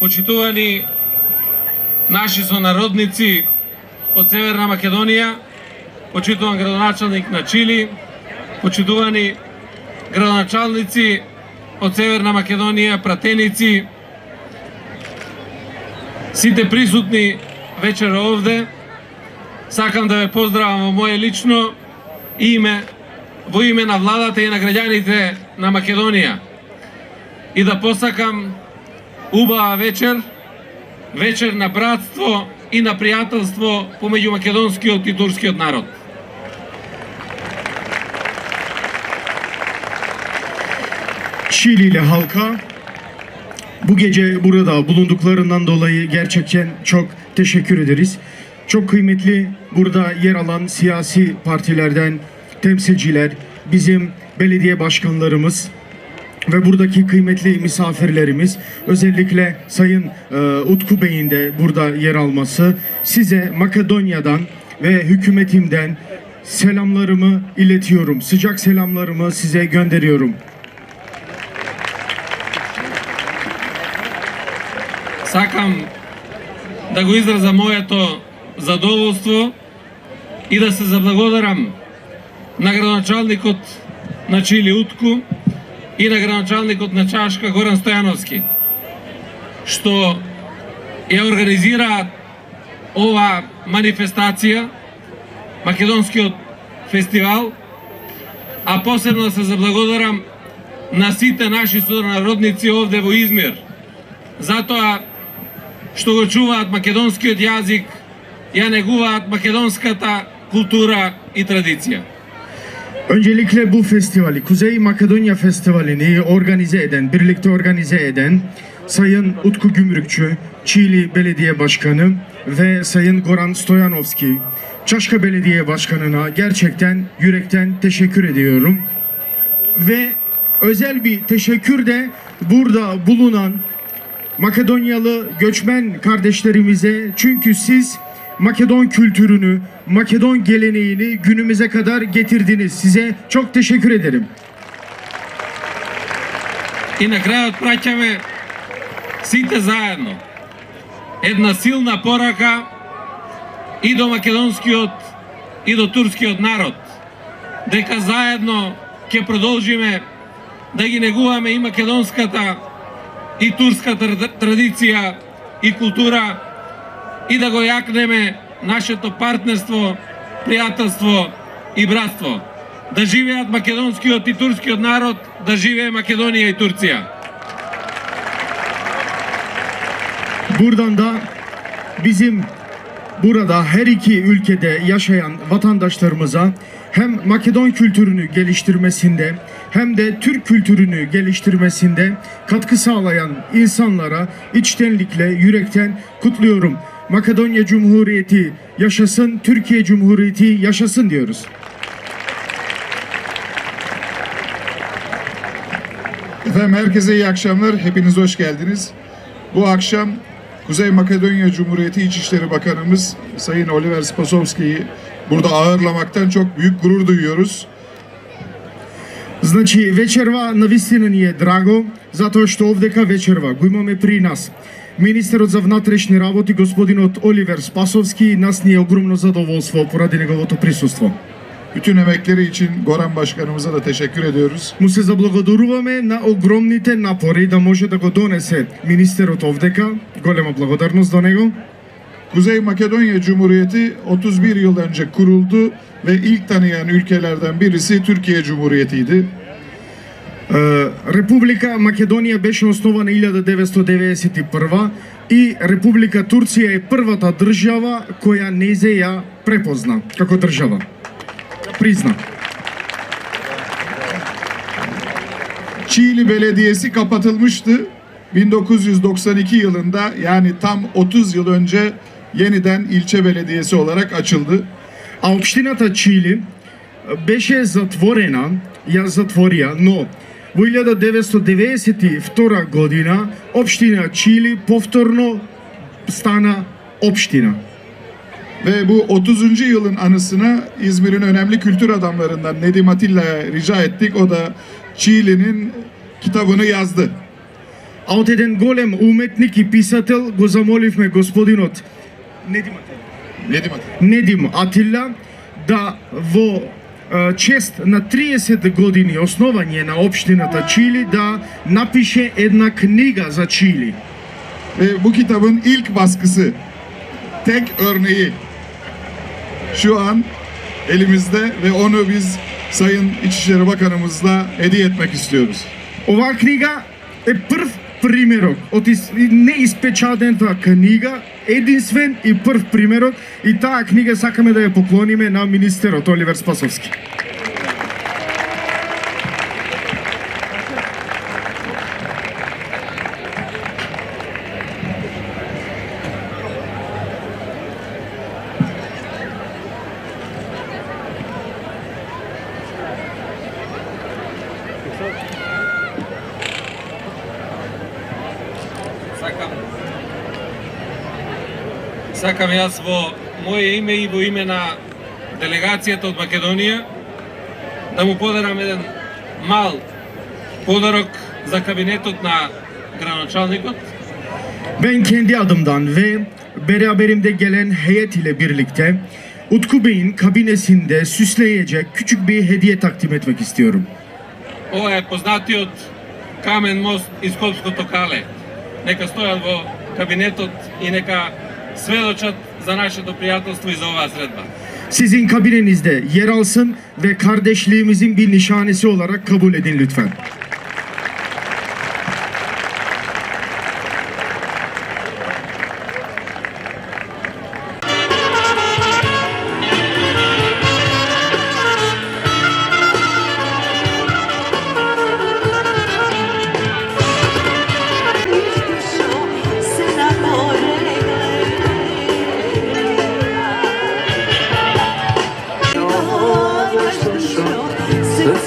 почитувани наши сонародници од Северна Македонија, почитуван градоначалник на Чили, почитувани градоначалници од Северна Македонија, пратеници, сите присутни вечера овде, сакам да ве поздравам во моје лично име, во име на владата и на граѓаните на Македонија. и да посакам убава вечер, вечер на братство и на пријателство помеѓу македонскиот и турскиот народ. Şiilili halka bu gece burada bulunduklarından dolayı gerçekten çok teşekkür ederiz. Çok kıymetli burada yer alan siyasi partilerden temsilciler, bizim belediye başkanlarımız ve buradaki kıymetli misafirlerimiz özellikle Sayın e, Utku Bey'in de burada yer alması size Makedonya'dan ve hükümetimden selamlarımı iletiyorum. Sıcak selamlarımı size gönderiyorum. Сакам да го изразам моето задоволство и да се заблагодарам на градоначалникот на Чили Утку и на градоначалникот на Чашка Горан Стојановски што ја организираат ова манифестација, македонскиот фестивал, а посебно да се заблагодарам на сите наши сонародници овде во Измир, затоа што го чуваат македонскиот јазик, ја негуваат македонската култура и традиција. Öncelikle bu festivali, Kuzey Makedonya Festivali'ni organize eden, birlikte organize eden Sayın Utku Gümrükçü, Çiğli Belediye Başkanı ve Sayın Goran Stoyanovski, Çaşka Belediye Başkanı'na gerçekten yürekten teşekkür ediyorum. Ve özel bir teşekkür de burada bulunan Makedonyalı göçmen kardeşlerimize çünkü siz Makedon kültürünü, Makedon geleneğini günümüze kadar getirdiniz. Size çok teşekkür ederim. И на крајот праќаме сите заедно една силна порака и до македонскиот и до турскиот народ дека заедно ќе продолжиме да ги негуваме и македонската и турската тр- традиција и култура и да го јакнеме нашето партнерство, пријателство и братство. Да живеат македонскиот и турскиот народ, да живее Македонија и Турција. Buradan da bizim burada her iki ülkede yaşayan vatandaşlarımıza hem Makedon kültürünü geliştirmesinde hem de Türk kültürünü geliştirmesinde katkı sağlayan insanlara içtenlikle yürekten kutluyorum. Makedonya Cumhuriyeti yaşasın, Türkiye Cumhuriyeti yaşasın diyoruz. Efendim herkese iyi akşamlar. Hepiniz hoş geldiniz. Bu akşam Kuzey Makedonya Cumhuriyeti İçişleri Bakanımız Sayın Oliver Spasovski'yi burada ağırlamaktan çok büyük gurur duyuyoruz. Значи вечерва навистина ни е драго затоа што овдека вечерва го имаме при нас Министерот за внатрешни работи господинот Оливер Спасовски нас ни е огромно задоволство поради неговото присуство. Bütün emekleri için Goran Başkanımıza da teşekkür ediyoruz. Му се заблагодаруваме на огромните напори да може да го донесе министерот овдека. Голема благодарност до него. Kuzey Makedonya Cumhuriyeti 31 yıl önce kuruldu ve ilk tanıyan ülkelerden birisi Türkiye Cumhuriyeti'ydi. Е, Република Македонија беше основана 1991 и Република Турција е првата држава која незе ја препозна како држава. Призна. Çiğli Belediyesi kapatılmıştı. 1992 yılında yani tam 30 yıl önce yeniden ilçe belediyesi olarak açıldı. А општината Чили беше затворена, ја затворија, но во 1992 година општина Чили повторно стана општина. Ve bu 30. yılın anısına İzmir'in önemli kültür adamlarından Nedim Atilla'ya rica ettik. O da Çiğli'nin kitabını yazdı. А од еден голем уметник и писател го замоливме господинот Недим Атила. Атила да во чест на 30 години основање на општината Чили да напише една книга за Чили. Ve bu kitabın ilk baskısı, tek örneği şu an elimizde ve onu biz Sayın İçişleri Bakanımızla hediye etmek istiyoruz. Оваа книга е прв примерок од из, неиспечатената книга, единствен и прв примерок и таа книга сакаме да ја поклониме на министерот Оливер Спасовски. Сакам јас во моje име и во име на делегацијата од Македонија да му подарам еден мал подарок за кабинетот на граначалникот Ben kendi adımdan ve beraberimde gelen heyet ile birlikte Utku Bey'in kabinesinde süsleyecek küçük bir hediye takdim etmek istiyorum. Ова е познатиот камен мост из Скопското кале. Нека стојат во кабинетот и нека Svedočat za naše doprijateljstvo i za ova sredba. Sizin kabinenizde yer alsın ve kardeşliğimizin bir nişanesi olarak kabul edin lütfen.